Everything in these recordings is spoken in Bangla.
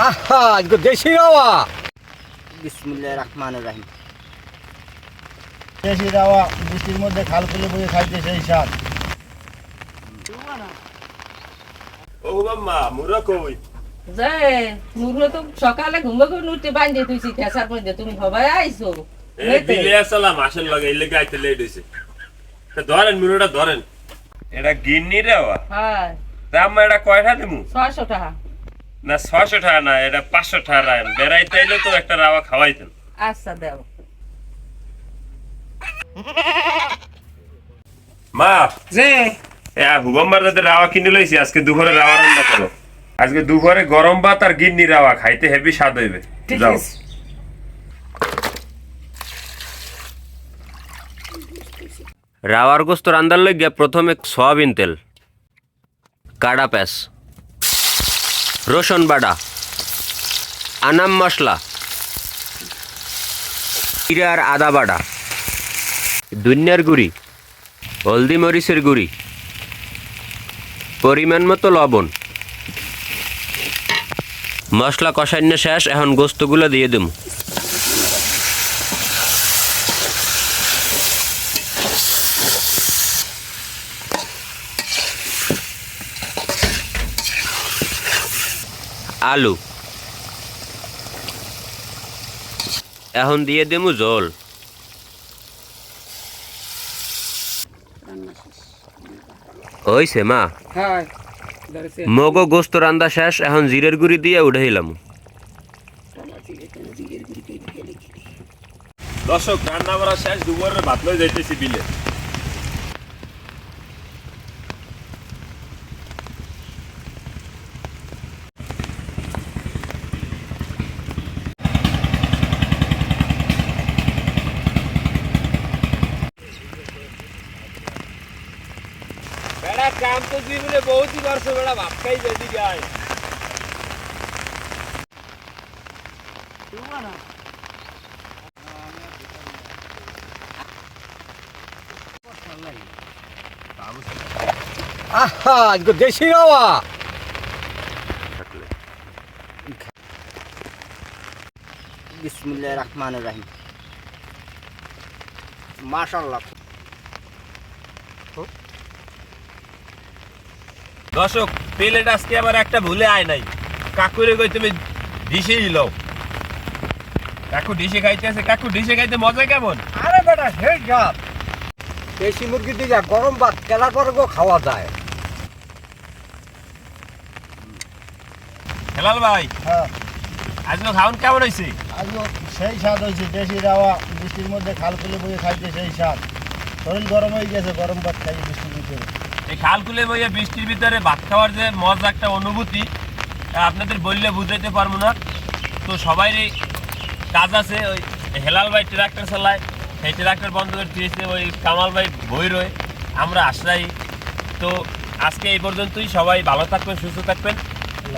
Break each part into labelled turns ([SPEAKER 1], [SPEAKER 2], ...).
[SPEAKER 1] আহা আজকে দেশি রাওয়া।
[SPEAKER 2] বিসমুল্লাহ রহমান রাহিম।
[SPEAKER 3] দেশি রাওয়া বৃষ্টির মধ্যে খাল খুলে বয়ে খাইতে সেই স্বাদ
[SPEAKER 4] ও মাম্মা মুরা কই?
[SPEAKER 5] যে মুরগুলো তো সকালে ঘুমে ঘুমে উঠতে বান্ধে তুইছি মধ্যে। তুমি সবাই আইছো?
[SPEAKER 4] এই বিলে আসলাম আসল লাগে এই লেগে আইতে লেট হইছে। তা ধরেন মুরোটা ধরেন। এটা গিন্নি রেওয়া?
[SPEAKER 5] হ্যাঁ।
[SPEAKER 4] তা আম্মা এটা কয়টা দিমু?
[SPEAKER 5] ছয়শো টাকা।
[SPEAKER 4] না ছয়শো টাকা না এটা পাঁচশো টাকা রাখেন বেড়াইতে এলে তো একটা রাওয়া খাওয়াইতেন।
[SPEAKER 5] আচ্ছা দেও।
[SPEAKER 4] মা!
[SPEAKER 5] যে
[SPEAKER 4] এ হুগম্বার যাতে রাওয়া কিনে লইছি আজকে দুপুরে রাওয়া রান্না করো। আজকে দুপুরে গরম ভাত আর গিন্নি রাওয়া খাইতে হেভি স্বাদ হইবে। যাও।
[SPEAKER 5] আছে।
[SPEAKER 6] রাওয়ার গোস্ত রান্দার লইগে প্রথমে সয়াবিন তেল কাডা প্যাস রসুন বাটা, আনাম মশলা, জিরা আর আদা বাটা দুনিয়ার গুড়ি, হলদি মরিচের গুড়ি, পরিমাণ মতো লবণ। মশলা কষান্য শেষ, এখন গোস্তগুলো দিয়ে দেবো। আলু। এখন দিয়ে দেবো জল। হইছে মা।
[SPEAKER 5] হ্যাঁ
[SPEAKER 6] মগো গোস্ত রান্দা শেষ এখন জিরের গুড়ি দিয়ে উঠাইলাম
[SPEAKER 4] দর্শক রান্না করা শেষ দুপুরের ভাত লই যাইতেছি বিলে। কাম তো জীবনে বহুতই করছে বেড়া ভাত খাই যেদি যায়
[SPEAKER 1] আহা আজকে দেশি রাওয়া
[SPEAKER 2] বিসমুল্লাহ রহমান রাহিম মাশাল্লাহ
[SPEAKER 4] দর্শক প্লেট আজকে আবার একটা ভুলে আয় নাই। কাকুরে কই তুমি ডিশেই লও। কাকু ডিশে খাইতে আছে কাকু ডিশে খাইতে মজা কেমন?
[SPEAKER 1] আরে বেটা সেই জাত দেশি মুরগি দিয়ে গরম ভাত কেলা করে গো খাওয়া যায়।
[SPEAKER 4] হেলাল ভাই
[SPEAKER 3] হ্যাঁ।
[SPEAKER 4] আজকে খাওন কেমন হয়েছে
[SPEAKER 3] আজও সেই স্বাদ হয়েছে দেশি রাওয়া বৃষ্টির মধ্যে খাল খুলে বয়ে খাইতে সেই স্বাদ। শরীর গরম হয়ে গেছে গরম ভাত খাই বৃষ্টির ভিতরে
[SPEAKER 4] এই খালকুলে বইয়া বৃষ্টির ভিতরে ভাত খাওয়ার যে মজা একটা অনুভূতি আপনাদের বললে বুঝাইতে পারব না। তো সবাইরই কাজ আছে ওই হেলাল ভাই ট্রাক্টর চালায় সেই ট্রাক্টর বন্ধ করে দিয়েছে ওই কামাল ভাই বই রয়ে আমরা আশ্রাই তো আজকে এই পর্যন্তই সবাই ভালো থাকবেন সুস্থ থাকবেন।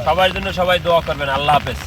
[SPEAKER 4] সবার জন্য সবাই দোয়া করবেন আল্লাহ হাফেজ।